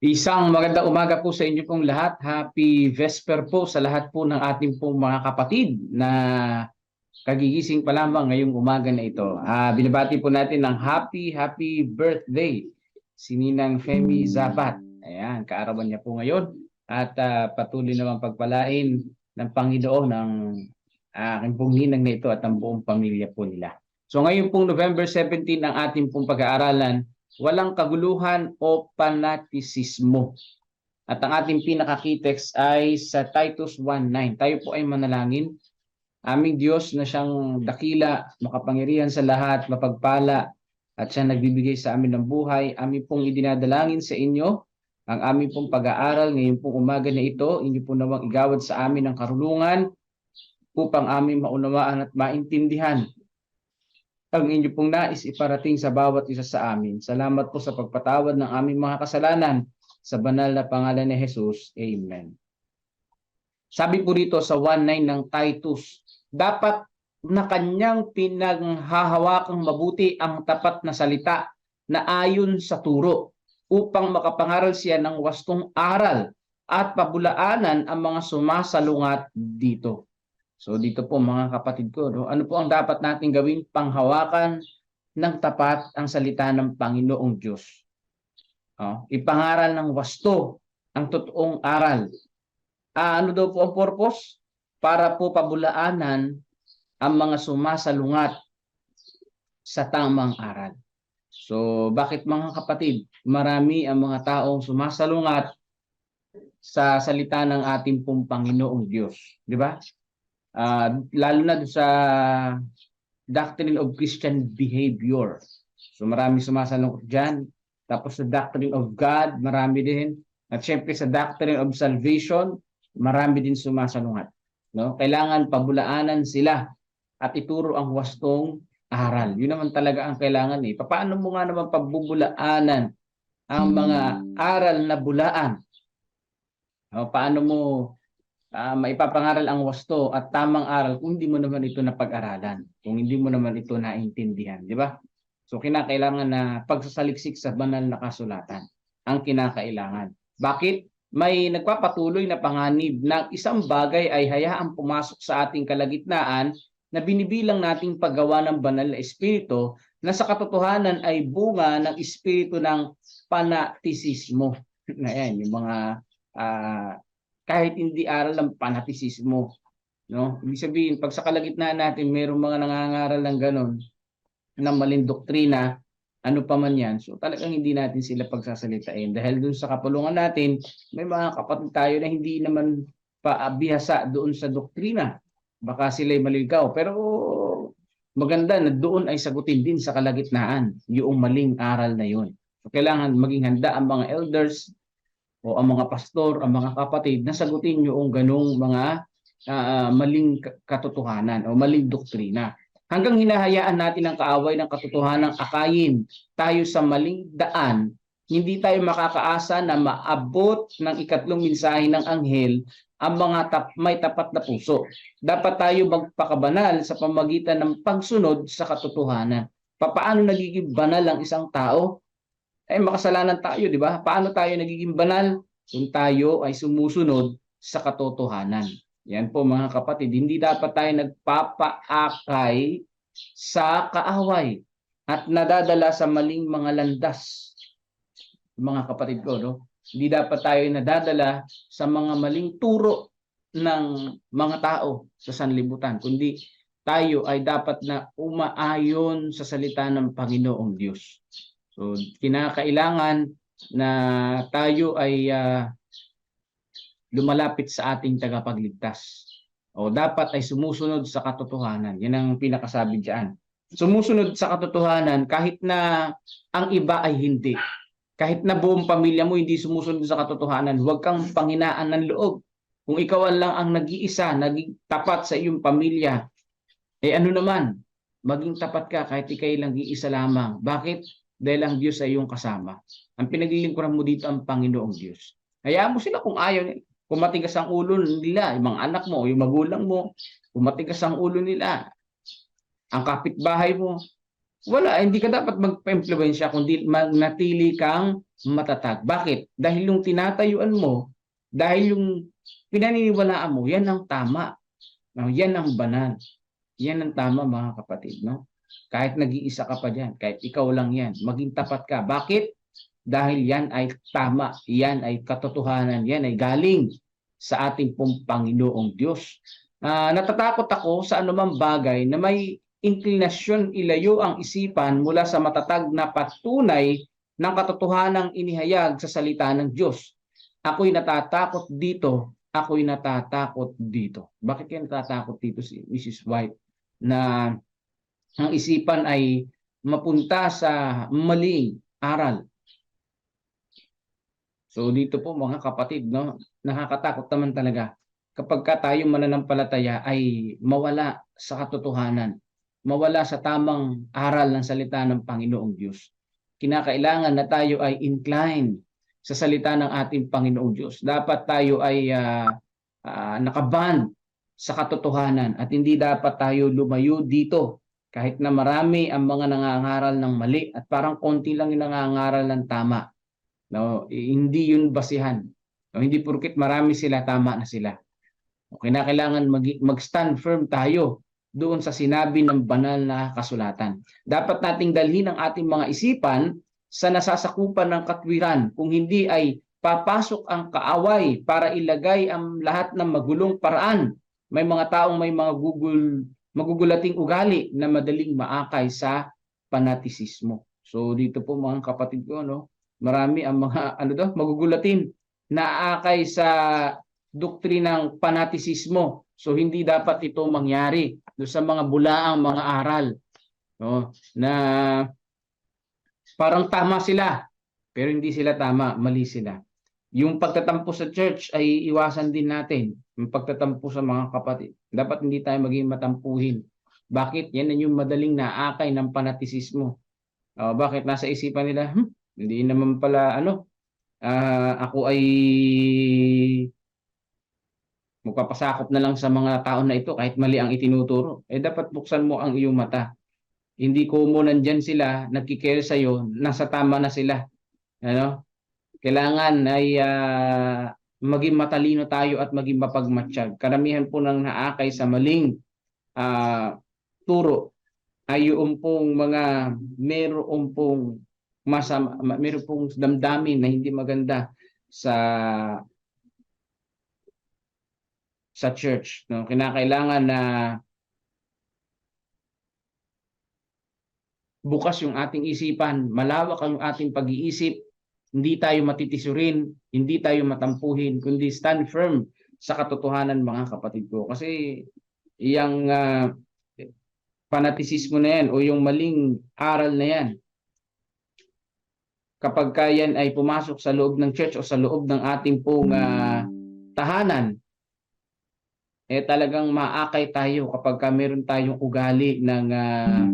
Isang magandang umaga po sa inyo pong lahat. Happy Vesper po sa lahat po ng ating pong mga kapatid na kagigising pa lamang ngayong umaga na ito. Ah, binabati po natin ng happy, happy birthday si Ninang Femi Zabat. Ayan, kaarawan niya po ngayon. At ah, patuloy naman pagpalain ng Panginoon ng aking pong ninang na ito at ang buong pamilya po nila. So ngayon pong November 17 ang ating pong pag-aaralan walang kaguluhan o panatisismo. At ang ating pinaka-key-text ay sa Titus 1.9. Tayo po ay manalangin. Aming Diyos na siyang dakila, makapangyarihan sa lahat, mapagpala, at siya nagbibigay sa amin ng buhay. Amin pong idinadalangin sa inyo ang aming pong pag-aaral ngayon pong umaga na ito. Inyo po nawang igawad sa amin ng karulungan upang aming maunawaan at maintindihan ang inyo pong nais iparating sa bawat isa sa amin. Salamat po sa pagpatawad ng aming mga kasalanan sa banal na pangalan ni Jesus. Amen. Sabi po dito sa 1.9 ng Titus, dapat na kanyang pinaghahawakang mabuti ang tapat na salita na ayon sa turo upang makapangaral siya ng wastong aral at pabulaanan ang mga sumasalungat dito. So dito po mga kapatid ko, no, ano po ang dapat natin gawin? Panghawakan ng tapat ang salita ng Panginoong Diyos. Oh, ipangaral ng wasto ang totoong aral. Ah, ano daw po ang purpose? Para po pabulaanan ang mga sumasalungat sa tamang aral. So bakit mga kapatid, marami ang mga taong sumasalungat sa salita ng ating pong Panginoong Diyos, di ba? Uh, lalo na sa doctrine of Christian behavior. So marami sumasalungkot dyan. Tapos sa doctrine of God, marami din. At syempre sa doctrine of salvation, marami din sumasalungat. No? Kailangan pabulaanan sila at ituro ang wastong aral. Yun naman talaga ang kailangan eh. Paano mo nga naman pabubulaanan ang mga aral na bulaan? O, paano mo uh, maipapangaral ang wasto at tamang aral kung hindi mo naman ito napag-aralan, kung hindi mo naman ito naintindihan, di ba? So kinakailangan na pagsasaliksik sa banal na kasulatan ang kinakailangan. Bakit? May nagpapatuloy na panganib na isang bagay ay hayaang pumasok sa ating kalagitnaan na binibilang nating paggawa ng banal na espiritu na sa katotohanan ay bunga ng espiritu ng panatisismo. Na yan, yung mga uh, kahit hindi aral ng panatisismo. No? Ibig sabihin, pag sa kalagitnaan natin, mayroong mga nangangaral ng ganon, ng maling doktrina, ano pa man yan, so talagang hindi natin sila pagsasalitain. Dahil dun sa kapulungan natin, may mga kapatid tayo na hindi naman paabihasa doon sa doktrina. Baka sila'y maligaw. Pero maganda na doon ay sagutin din sa kalagitnaan yung maling aral na yun. So, kailangan maging handa ang mga elders, o ang mga pastor, ang mga kapatid na sagutin yung ganong mga uh, maling katotohanan o maling doktrina. Hanggang hinahayaan natin ang kaaway ng katotohanan akayin tayo sa maling daan, hindi tayo makakaasa na maabot ng ikatlong mensahe ng anghel ang mga tap, may tapat na puso. Dapat tayo magpakabanal sa pamagitan ng pagsunod sa katotohanan. Paano nagiging banal ang isang tao? Eh makasalanan tayo, di ba? Paano tayo nagiging banal? Kung tayo ay sumusunod sa katotohanan. Yan po mga kapatid, hindi dapat tayo nagpapaakay sa kaaway at nadadala sa maling mga landas. Mga kapatid ko, no? Hindi dapat tayo nadadala sa mga maling turo ng mga tao sa sanlibutan, kundi tayo ay dapat na umaayon sa salita ng Panginoong Diyos. So kinakailangan na tayo ay uh, lumalapit sa ating tagapagligtas. O dapat ay sumusunod sa katotohanan. Yan ang pinakasabi diyan. Sumusunod sa katotohanan kahit na ang iba ay hindi. Kahit na buong pamilya mo hindi sumusunod sa katotohanan, huwag kang panghinaan ng loob. Kung ikaw lang ang nag-iisa, naging tapat sa iyong pamilya, eh ano naman, maging tapat ka kahit ikay lang iisa lamang. Bakit? Dahil ang Diyos ay iyong kasama. Ang pinaglilingkuran mo dito ang Panginoong Diyos. Hayaan mo sila kung ayaw nila. Kung matigas ang ulo nila, yung mga anak mo, yung magulang mo, kung matigas ang ulo nila, ang kapitbahay mo, wala, hindi ka dapat magpa-impluwensya kundi magnatili kang matatag. Bakit? Dahil yung tinatayuan mo, dahil yung pinaniniwalaan mo, yan ang tama. Yan ang banal. Yan ang tama mga kapatid, no? Kahit nag-iisa ka pa diyan, kahit ikaw lang yan, maging tapat ka. Bakit? Dahil yan ay tama, yan ay katotohanan, yan ay galing sa ating pong Panginoong Diyos. Ah, natatakot ako sa anumang bagay na may inklinasyon ilayo ang isipan mula sa matatag na patunay ng katotohanang inihayag sa salita ng Diyos. Ako'y natatakot dito, ako'y natatakot dito. Bakit kaya natatakot dito si Mrs. White na ang isipan ay mapunta sa maling aral? So dito po mga kapatid, no, nakakatakot naman talaga kapag ka tayo mananampalataya ay mawala sa katotohanan, mawala sa tamang aral ng salita ng Panginoong Diyos. Kinakailangan na tayo ay inclined sa salita ng ating Panginoong Diyos. Dapat tayo ay uh, uh, nakaban sa katotohanan at hindi dapat tayo lumayo dito kahit na marami ang mga nangangaral ng mali at parang konti lang yung nangangaral ng tama. No, hindi yun basihan. No, hindi porket marami sila tama na sila. O, kinakailangan mag, mag-stand firm tayo doon sa sinabi ng banal na kasulatan. Dapat nating dalhin ang ating mga isipan sa nasasakupan ng katwiran kung hindi ay papasok ang kaaway para ilagay ang lahat ng magulong paraan. May mga taong may mga gugul, magugulating ugali na madaling maakay sa panatisismo. So dito po mga kapatid ko, no, marami ang mga ano daw magugulatin na akay sa doktrinang panatisismo. So hindi dapat ito mangyari do sa mga bulaang mga aral no na parang tama sila pero hindi sila tama, mali sila. Yung pagtatampo sa church ay iwasan din natin. Yung pagtatampo sa mga kapatid. Dapat hindi tayo maging matampuhin. Bakit? Yan yung madaling naakay ng panatisismo. Uh, bakit nasa isipan nila, hmm, hindi naman pala ano, uh, ako ay magpapasakop na lang sa mga tao na ito kahit mali ang itinuturo. Eh dapat buksan mo ang iyong mata. Hindi ko mo nandyan sila, nagkikare sa iyo, nasa tama na sila. Ano? Kailangan ay uh, maging matalino tayo at maging mapagmatsyag. Karamihan po ng naakay sa maling uh, turo ay yung pong mga meron pong masama, meron pong damdamin na hindi maganda sa sa church. No? Kinakailangan na bukas yung ating isipan, malawak ang ating pag-iisip, hindi tayo matitisurin, hindi tayo matampuhin, kundi stand firm sa katotohanan mga kapatid ko. Kasi yung uh, fanatisismo na yan o yung maling aral na yan, kapag yan ay pumasok sa loob ng church o sa loob ng ating pong uh, tahanan, eh talagang maakay tayo kapag ka meron tayong ugali ng uh,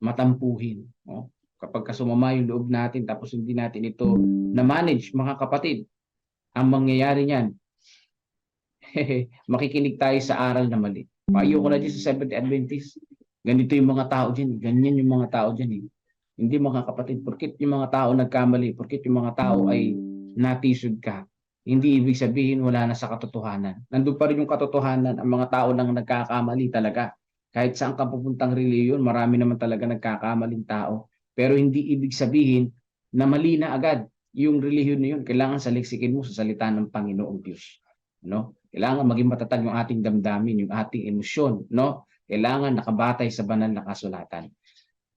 matampuhin. No? Kapag ka sumama yung loob natin tapos hindi natin ito na-manage, mga kapatid, ang mangyayari niyan, makikinig tayo sa aral na mali. Payo ko na dyan sa Seventh Adventist. Ganito yung mga tao dyan. Ganyan yung mga tao dyan. Eh. Hindi mga kapatid, porkit yung mga tao nagkamali, porkit yung mga tao ay natisod ka, hindi ibig sabihin wala na sa katotohanan. Nandun pa rin yung katotohanan, ang mga tao nang nagkakamali talaga. Kahit saan ka pupuntang reliyon, marami naman talaga nagkakamaling tao. Pero hindi ibig sabihin na mali na agad yung relihiyon na yun. Kailangan saliksikin mo sa salita ng Panginoong Diyos. No? Kailangan maging matatag yung ating damdamin, yung ating emosyon. No? Kailangan nakabatay sa banal na kasulatan.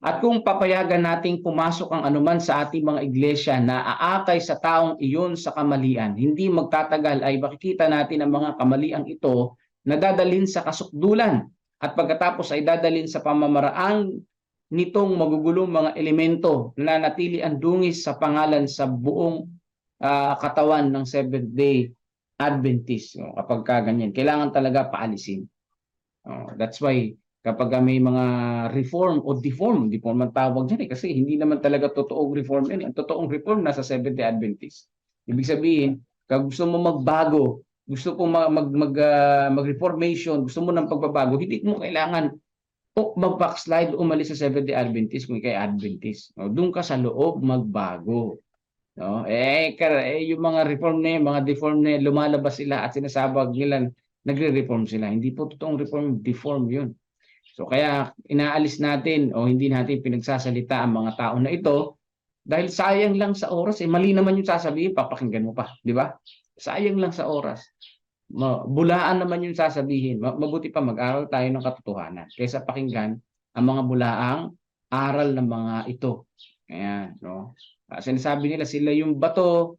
At kung papayagan nating pumasok ang anuman sa ating mga iglesia na aakay sa taong iyon sa kamalian, hindi magtatagal ay makikita natin ang mga kamaliang ito na dadalhin sa kasukdulan at pagkatapos ay dadalhin sa pamamaraang nitong magugulong mga elemento na natili ang dungis sa pangalan sa buong uh, katawan ng Seventh Day Adventist. No, kapag ka ganyan, kailangan talaga paalisin. Uh, that's why kapag may mga reform o deform, deform ang tawag dyan eh, kasi hindi naman talaga totoong reform yan. Eh. Ang totoong reform nasa Seventh-day Adventist. Ibig sabihin, kung gusto mo magbago, gusto mo mag, mag, mag, uh, mag-reformation, gusto mo ng pagbabago, hindi mo kailangan o mag-backslide, umalis sa Seventh-day Adventist kung ikay Adventist. No? Doon ka sa loob magbago. No? Eh, kar- eh, yung mga reform na yun, mga deform na yun, lumalabas sila at sinasabag nila nagre-reform sila. Hindi po totoong reform, deform yun. So kaya inaalis natin o hindi natin pinagsasalita ang mga tao na ito dahil sayang lang sa oras. Eh, mali naman yung sasabihin, papakinggan mo pa. Di ba? Sayang lang sa oras. Bulaan naman yung sasabihin. Ma- Mabuti pa mag-aral tayo ng katotohanan kaysa pakinggan ang mga bulaang aral ng mga ito. Ayan, no? Ah, sinasabi nila sila yung bato,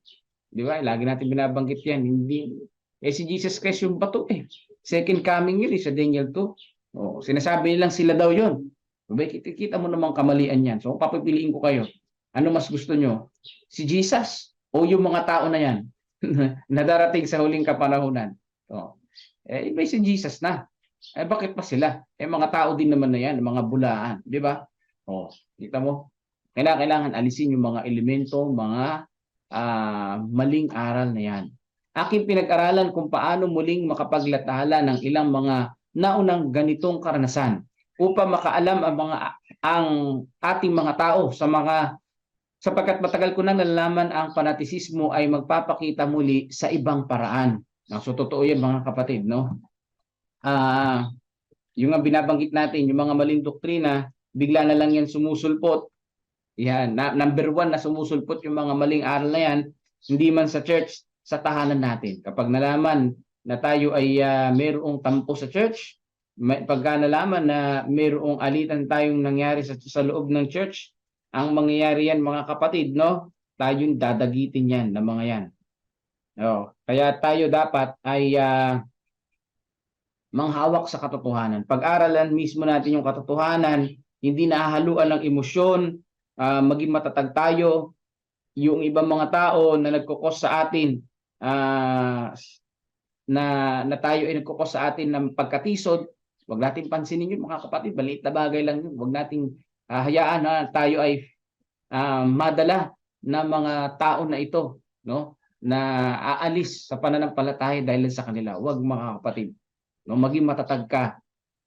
di ba? Lagi natin binabanggit yan. Hindi, eh si Jesus Christ yung bato eh. Second coming yun eh, sa Daniel 2. Oh, sinasabi nilang sila daw yun. Kita, kita mo namang kamalian yan. So papipiliin ko kayo. Ano mas gusto nyo? Si Jesus o yung mga tao na yan na darating sa huling kapanahunan? Oh. Eh, iba si Jesus na. Eh, bakit pa sila? Eh, mga tao din naman na yan, mga bulaan. Di ba? Oh, kita mo? Kailangan, kailangan alisin yung mga elemento, mga ah, maling aral na yan. Aking pinag-aralan kung paano muling makapaglathala ng ilang mga naunang ganitong karanasan upang makaalam ang mga ang ating mga tao sa mga sapagkat matagal ko nang nalalaman ang panatisismo ay magpapakita muli sa ibang paraan. No, So totoo yan mga kapatid, no? Ah, yung nga binabanggit natin, yung mga maling doktrina, bigla na lang yan sumusulpot. Yan, na, number one na sumusulpot yung mga maling aral na yan, hindi man sa church, sa tahanan natin. Kapag nalaman na tayo ay uh, mayroong tampo sa church, may, pagka nalaman na mayroong alitan tayong nangyari sa, sa loob ng church, ang mangyayari yan mga kapatid, no? Tayong dadagitin yan ng mga yan. Oh, kaya tayo dapat ay uh, manghawak sa katotohanan. Pag-aralan mismo natin yung katotohanan, hindi nahahaluan ng emosyon, uh, maging matatag tayo, yung ibang mga tao na nagkukos sa atin, uh, na, na tayo ay nagkukos sa atin ng pagkatisod, wag natin pansinin yun mga kapatid, maliit na bagay lang yun. Wag nating uh, hayaan na tayo ay uh, madala na mga tao na ito, no? Na aalis sa pananampalataya dahil sa kanila. Huwag mga kapatid. No, maging matatag ka.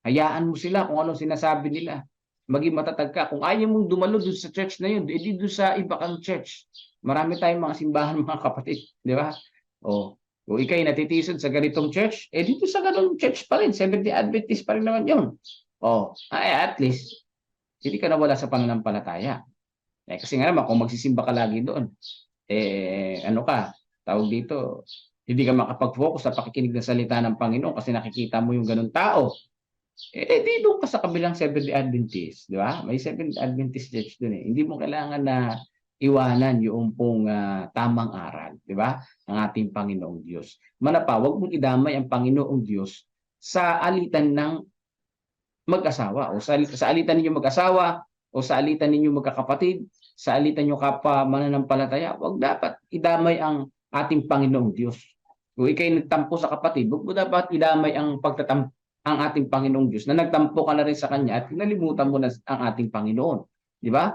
Hayaan mo sila kung anong sinasabi nila. Maging matatag ka. Kung ayaw mong dumalo doon sa church na yun, edi doon sa iba kang church. Marami tayong mga simbahan mga kapatid. Di ba? O, kung ikay natitisod sa ganitong church, eh dito sa ganitong church pa rin. Seventh-day Adventist pa rin naman yun. O, ay at least, hindi ka nawala sa pananampalataya. Eh, kasi nga naman, kung magsisimba ka lagi doon, eh, ano ka, tawag dito, hindi ka makapag-focus sa pakikinig ng salita ng Panginoon kasi nakikita mo yung ganun tao. Eh, di doon ka sa kabilang Seventh-day Adventist, di ba? May Seventh-day Adventist Church doon eh. Hindi mo kailangan na iwanan yung pong uh, tamang aral, di ba? Ang ating Panginoong Diyos. Manapa, wag mong idamay ang Panginoong Diyos sa alitan ng mag-asawa o sa, sa alitan ninyo mag-asawa o sa alitan ninyo magkakapatid, sa alitan nyo kapwa mananampalataya, wag dapat idamay ang ating Panginoong Diyos. Kung ikay nagtampo sa kapatid, huwag mo dapat idamay ang pagtatam ang ating Panginoong Diyos na nagtampo ka na rin sa Kanya at kinalimutan mo na ang ating Panginoon. Di ba?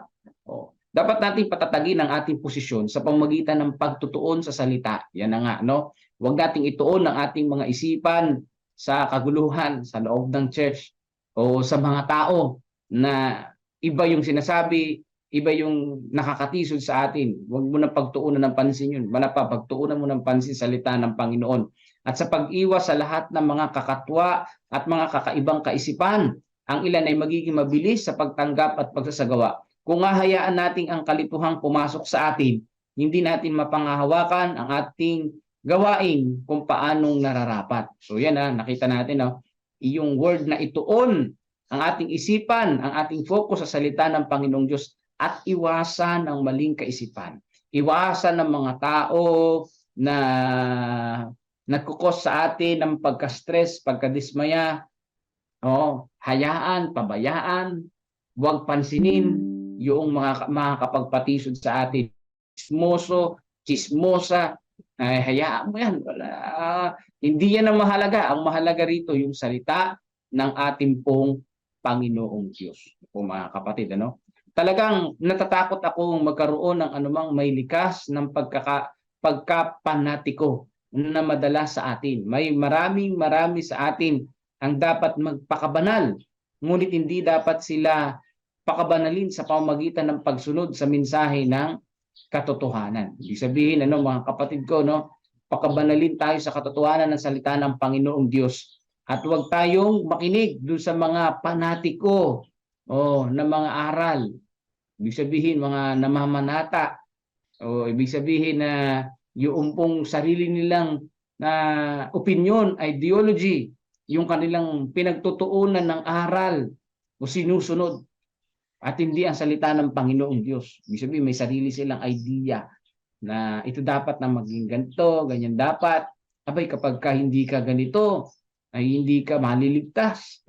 O, dapat nating patatagin ang ating posisyon sa pamagitan ng pagtutuon sa salita. Yan na nga, no? Huwag nating ituon ang ating mga isipan sa kaguluhan sa loob ng church o sa mga tao na iba yung sinasabi, iba yung nakakatisod sa atin. Huwag mo na pagtuunan ng pansin yun. Wala pa, pagtuunan mo ng pansin salita ng Panginoon. At sa pag-iwas sa lahat ng mga kakatwa at mga kakaibang kaisipan, ang ilan ay magiging mabilis sa pagtanggap at pagsasagawa. Kung hahayaan natin ang kalituhang pumasok sa atin, hindi natin mapangahawakan ang ating gawain kung paanong nararapat. So yan ha, nakita natin no, yung word na ituon ang ating isipan, ang ating focus sa salita ng Panginoong Diyos at iwasan ang maling kaisipan. Iwasan ng mga tao na nagkukos sa atin ng pagka-stress, pagka-dismaya. Oh, hayaan, pabayaan, huwag pansinin yung mga makakapagpatisod sa atin. Chismoso, chismosa, ay hayaan mo yan. Wala, hindi yan ang mahalaga. Ang mahalaga rito yung salita ng ating pong Panginoong Diyos. Po mga kapatid, ano? Talagang natatakot akong magkaroon ng anumang may likas ng pagkaka, pagkapanatiko na madala sa atin. May maraming marami sa atin ang dapat magpakabanal ngunit hindi dapat sila pakabanalin sa pamamagitan ng pagsunod sa mensahe ng katotohanan. Ibig sabihin, ano mga kapatid ko, no, pakabanalin tayo sa katotohanan ng salita ng Panginoong Diyos. At huwag tayong makinig dun sa mga panatiko oh, na mga aral. Ibig sabihin, mga namamanata. O ibig sabihin na yung pong sarili nilang na opinion, ideology, yung kanilang pinagtutuunan ng aral o sinusunod at hindi ang salita ng Panginoong Diyos. Ibig sabihin, may sarili silang idea na ito dapat na maging ganito, ganyan dapat. Abay, kapag ka hindi ka ganito, ay hindi ka maliligtas.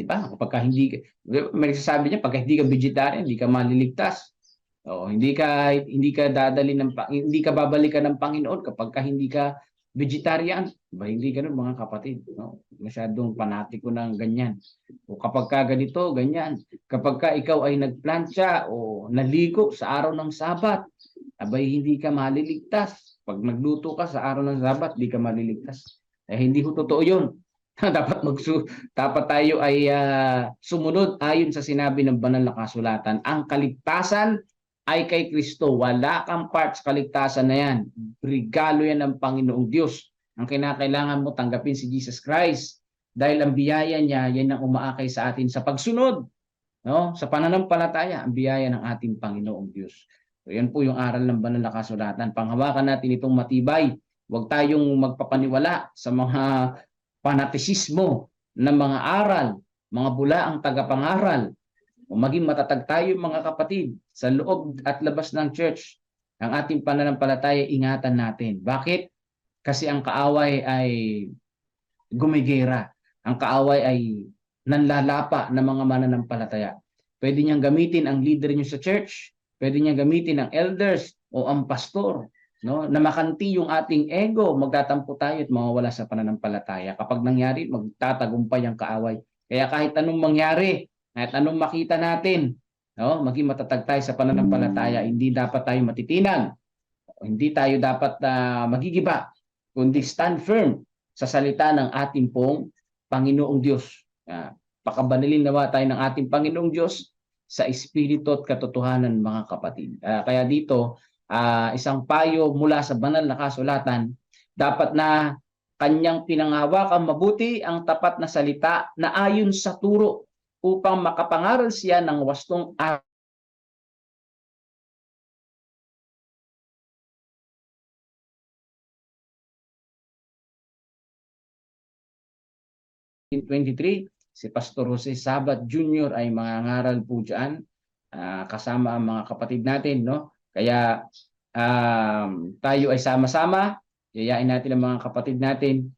Di ba? Kapag ka hindi may nagsasabi niya, pag hindi ka vegetarian, hindi ka maliligtas. O, hindi ka hindi ka dadali ng hindi ka babalikan ng Panginoon kapag ka hindi ka vegetarian. Ba hindi ganoon mga kapatid, no? Masyadong panatiko ng ganyan. O kapag ka ganito, ganyan. Kapag ka ikaw ay nagplantsa o naligo sa araw ng Sabat, abay hindi ka maliligtas. Pag nagluto ka sa araw ng Sabat, hindi ka maliligtas. Eh hindi ho totoo 'yun. dapat magsu dapat tayo ay ah, sumunod ayon sa sinabi ng banal na kasulatan. Ang kaligtasan ay kay Kristo. Wala kang part sa kaligtasan na yan. Regalo yan ng Panginoong Diyos. Ang kinakailangan mo tanggapin si Jesus Christ. Dahil ang biyaya niya, yan ang umaakay sa atin sa pagsunod. No? Sa pananampalataya, ang biyaya ng ating Panginoong Diyos. So, yan po yung aral ng banal na kasulatan. Panghawakan natin itong matibay. Huwag tayong magpapaniwala sa mga panatisismo ng mga aral, mga bulaang tagapangaral, o maging matatag tayo mga kapatid sa loob at labas ng church. Ang ating pananampalataya, ingatan natin. Bakit? Kasi ang kaaway ay gumigera. Ang kaaway ay nanlalapa ng mga mananampalataya. Pwede niyang gamitin ang leader niyo sa church. Pwede niyang gamitin ang elders o ang pastor. No? Na makanti yung ating ego, magtatampo tayo at mawawala sa pananampalataya. Kapag nangyari, magtatagumpay ang kaaway. Kaya kahit anong mangyari, kahit anong makita natin, no, maging matatag tayo sa pananampalataya, hindi dapat tayo matitinan. Hindi tayo dapat uh, magigiba, kundi stand firm sa salita ng ating pong Panginoong Diyos. Uh, pakabanilin nawa tayo ng ating Panginoong Diyos sa espiritu at katotohanan mga kapatid. Uh, kaya dito, uh, isang payo mula sa banal na kasulatan, dapat na kanyang pinangawakan mabuti ang tapat na salita na ayon sa turo upang makapangaral siya ng wastong araw 23, si Pastor Jose Sabat Jr. ay mangangaral po dyan uh, kasama ang mga kapatid natin. No? Kaya um, tayo ay sama-sama, yayain natin ang mga kapatid natin,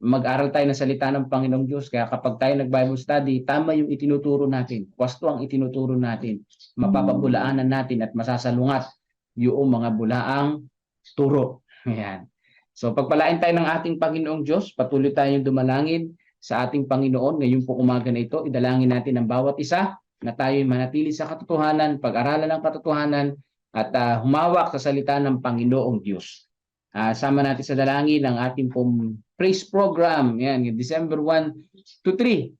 mag-aral tayo ng salita ng Panginoong Diyos. Kaya kapag tayo nag-Bible study, tama yung itinuturo natin. Wasto ang itinuturo natin. Mapapabulaanan natin at masasalungat yung mga bulaang turo. Ayan. So pagpalain tayo ng ating Panginoong Diyos, patuloy tayong dumalangin sa ating Panginoon ngayong po umaga na ito. Idalangin natin ang bawat isa na tayo manatili sa katotohanan, pag-aralan ng katotohanan at uh, humawak sa salita ng Panginoong Diyos. Uh, sama natin sa dalangin ang ating pong praise program. Yan, December 1 to 3.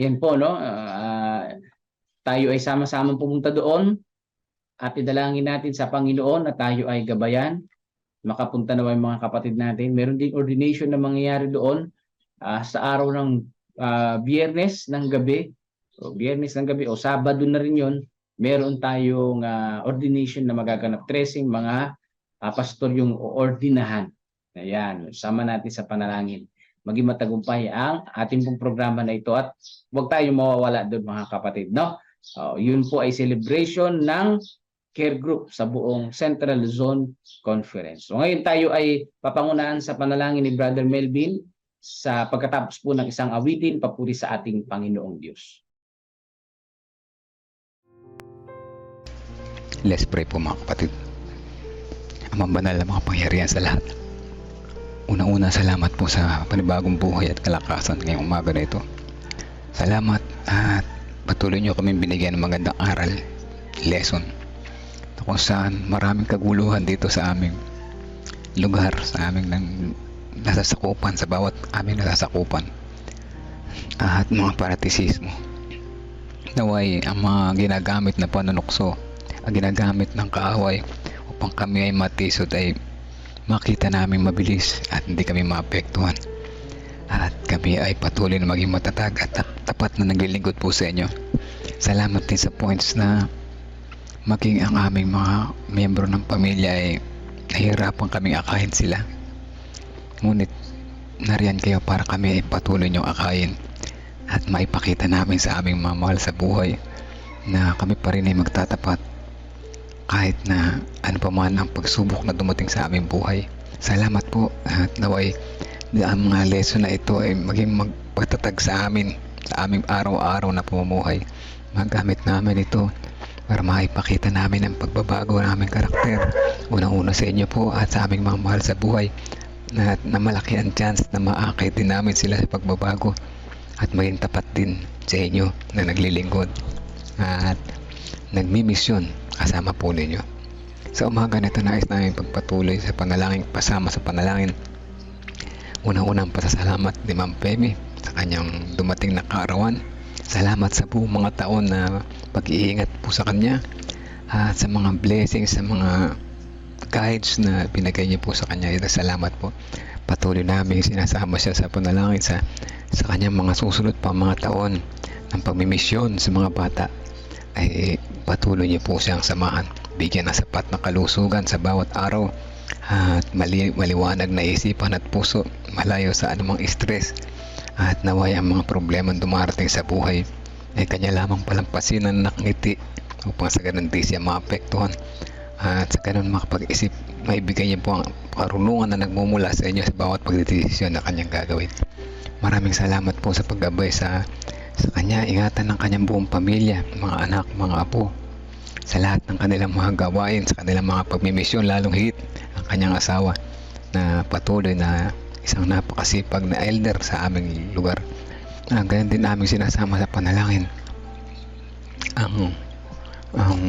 Yan po, no? Uh, tayo ay sama-sama pumunta doon at idalangin natin sa Panginoon na tayo ay gabayan. Makapunta na yung mga kapatid natin. Meron din ordination na mangyayari doon uh, sa araw ng uh, biyernes ng gabi, o biyernes ng gabi, o sabado na rin yon meron tayong uh, ordination na magaganap. Tracing mga uh, pastor yung ordinahan. Ayan, sama natin sa panalangin. Maging matagumpay ang ating pong programa na ito at huwag tayong mawawala doon mga kapatid. No? Uh, yun po ay celebration ng care group sa buong Central Zone Conference. So ngayon tayo ay papangunahan sa panalangin ni Brother Melvin sa pagkatapos po ng isang awitin papuri sa ating Panginoong Diyos. Let's pray po mga kapatid. Amang banal na mga pangyarihan sa lahat. Unang-una salamat po sa panibagong buhay at kalakasan ngayong umaga na ito. Salamat at patuloy nyo kami binigyan ng magandang aral, lesson, na kung saan maraming kaguluhan dito sa aming lugar, sa aming nang nasasakupan sa bawat aming nasasakupan. at mga paratisismo. Naway ang mga ginagamit na panunukso, ang ginagamit ng kaaway upang kami ay matisod ay makita namin mabilis at hindi kami maapektuhan. At kami ay patuloy na maging matatag at tap- tapat na naglilingkod po sa inyo. Salamat din sa points na maging ang aming mga miyembro ng pamilya ay nahihirapan kaming akayin sila. Ngunit nariyan kayo para kami ay patuloy niyong akayin at maipakita namin sa aming mga mahal sa buhay na kami pa rin ay magtatapat kahit na ano pa man ang pagsubok na dumating sa aming buhay. Salamat po at naway ang mga lesson na ito ay maging magpatatag sa amin sa aming araw-araw na pamumuhay. Magamit namin ito para maipakita namin ang pagbabago ng aming karakter. Unang-una sa inyo po at sa aming mga mahal sa buhay na, na malaki ang chance na maakit din namin sila sa pagbabago at maging tapat din sa inyo na naglilingkod at nagmimisyon kasama po ninyo. Sa umaga nito nais namin pagpatuloy sa panalangin pasama sa panalangin. Unang-unang pasasalamat ni Ma'am Pemi sa kanyang dumating na kaarawan. Salamat sa buong mga taon na pag-iingat po sa kanya at sa mga blessings, sa mga guides na binigay niyo po sa kanya. Ito salamat po. Patuloy namin sinasama siya sa panalangin sa sa kanyang mga susunod pa mga taon ng pagmimisyon sa mga bata ay patuloy niyo po siyang samahan. Bigyan ng sapat na kalusugan sa bawat araw at mali, maliwanag na isipan at puso malayo sa anumang stress at naway ang mga problema dumarating sa buhay ay kanya lamang palampasin ng nakangiti upang sa ganun di siya maapektuhan at sa ganun makapag-isip maibigay niya po ang karunungan na nagmumula sa inyo sa bawat pagdedesisyon na kanyang gagawin. Maraming salamat po sa paggabay sa sa kanya, ingatan ng kanyang buong pamilya, mga anak, mga apo, sa lahat ng kanilang mga gawain, sa kanilang mga pagmimisyon, lalong higit ang kanyang asawa na patuloy na isang napakasipag na elder sa aming lugar. Uh, ganyan din aming sinasama sa panalangin. Ang ang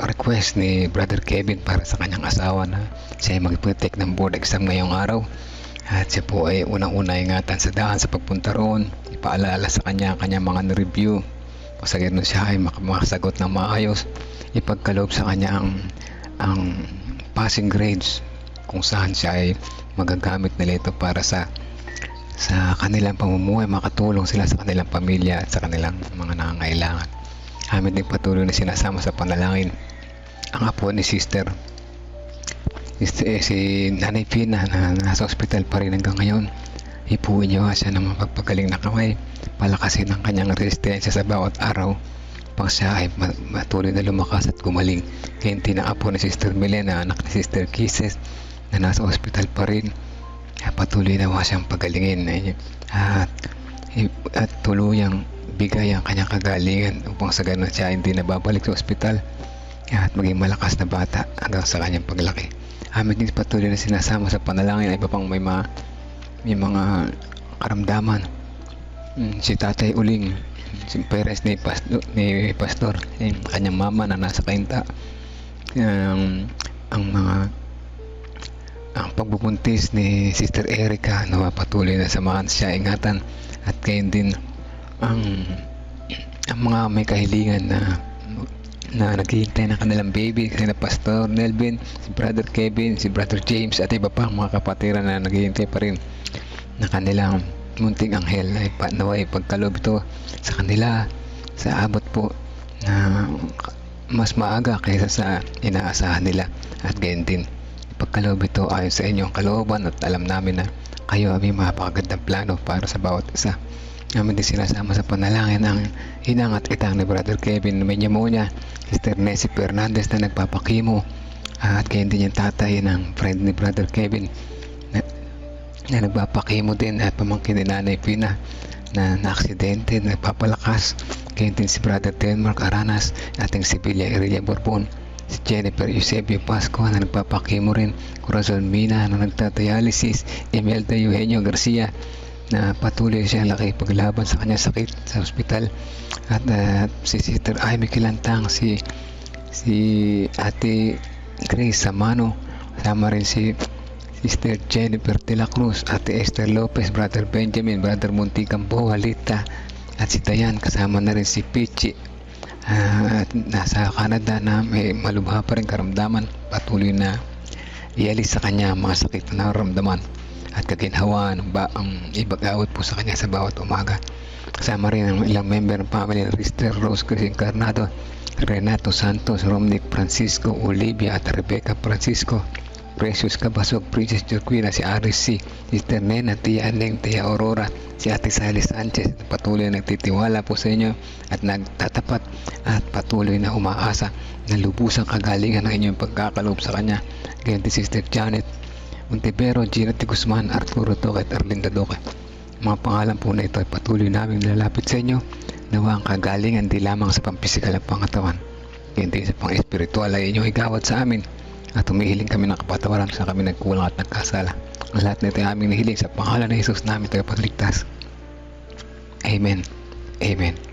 request ni Brother Kevin para sa kanyang asawa na siya ay mag-take ng board exam ngayong araw. At siya po ay unang-una ingatan sa daan sa pagpunta roon ipaalala sa kanya ang kanyang mga review sa ganun siya ay mak- makasagot ng maayos ipagkaloob sa kanya ang ang passing grades kung saan siya ay magagamit nila ito para sa sa kanilang pamumuhay makatulong sila sa kanilang pamilya at sa kanilang mga nangangailangan. Amin din patuloy na sinasama sa panalangin ang apo ni sister. Si, si Nanay Pina na nasa ospital pa rin hanggang ngayon ipuin niyo siya ng mapagpagaling na kamay. Palakasin ang kanyang resistensya sa bawat araw. Pang siya ay ma- matuloy na lumakas at gumaling. Kaya hindi na apo ni Sister Milena anak ni Sister Kisses na nasa ospital pa rin. Patuloy na siyang pagalingin. At, at tuluyang bigay ang kanyang kagalingan upang sa ganun siya hindi na babalik sa ospital. At maging malakas na bata hanggang sa kanyang paglaki. Amin din patuloy na sinasama sa panalangin ay iba pang may mga may mga karamdaman. Mm, Si Tatay Uling, si Perez ni Pastor, ni Pastor, yung kanyang mama na nasa kainta. Ang ang mga ang pagbubuntis ni Sister Erica na patuloy na samahan siya ingatan at kayo din ang ang mga may kahilingan na na naghihintay ng kanilang baby kasi na Pastor Nelvin, si Brother Kevin, si Brother James at iba pa mga kapatiran na naghihintay pa rin na kanilang munting anghel ay pa, naway pagkalob ito sa kanila sa abot po na mas maaga kaysa sa inaasahan nila. At gayon din pagkaloob ito ayon sa inyong kalooban at alam namin na kayo ay may mapakagandang plano para sa bawat isa. Namin din sinasama sa panalangin ang hinang at itang ni Brother Kevin. Na may pneumonia, Sister Nessie Fernandez na nagpapakimo. At gayon din yung tatay ng friend ni Brother Kevin na, na nagpapakimo din at pamangkin ni Nanay Pina na naaksidente, nagpapalakas. Gayon din si Brother Denmark Aranas ating si Villa Irelia Borbon si Jennifer Eusebio Pasco na nagpapakimo rin. Corazon Mina na nagtadialysis Imelda Eugenio Garcia na patuloy siya laki paglaban sa kanyang sakit sa ospital. At uh, si Sister Amy Kilantang si si Ate Grace Samano kasama rin si Sister Jennifer de la Cruz, Ate Esther Lopez, Brother Benjamin, Brother Monticampo, Walita, at si Dayan, kasama na rin si Pichi. Ah, at nasa Canada na may malubha pa rin karamdaman, patuloy na ialis sa kanya ang mga sakit na nararamdaman at kaginhawaan ba ang ibag-awat po sa kanya sa bawat umaga. Kasama rin ang ilang member ng family ng Sister Rose Cruz Encarnado, Renato Santos, Romnick Francisco, Olivia at Rebecca Francisco, Precious Cabasog, Princess Jorquina, si Aris C, Sister Nena, Tia Aneng, Tia Aurora, si Ate Sally Sanchez, patuloy na nagtitiwala po sa inyo at nagtatapat at patuloy na umaasa na lubusang kagalingan ng inyong pagkakaloob sa kanya. Ganyan Sister Janet, Montevero, Gina T. Guzman, Arturo Toque at Arlinda Doque. Mga pangalan po na ito ay patuloy namin lalapit sa inyo nawa ang kagalingan di lamang sa pampisikal at pangatawan. Din sa pang-espiritual ay inyong igawat sa amin at humihiling kami ng kapatawaran sa kami nagkulang at nagkasala. Ang lahat nito ay aming nahiling sa pangalan ng Jesus namin tagapagligtas. Amen. Amen.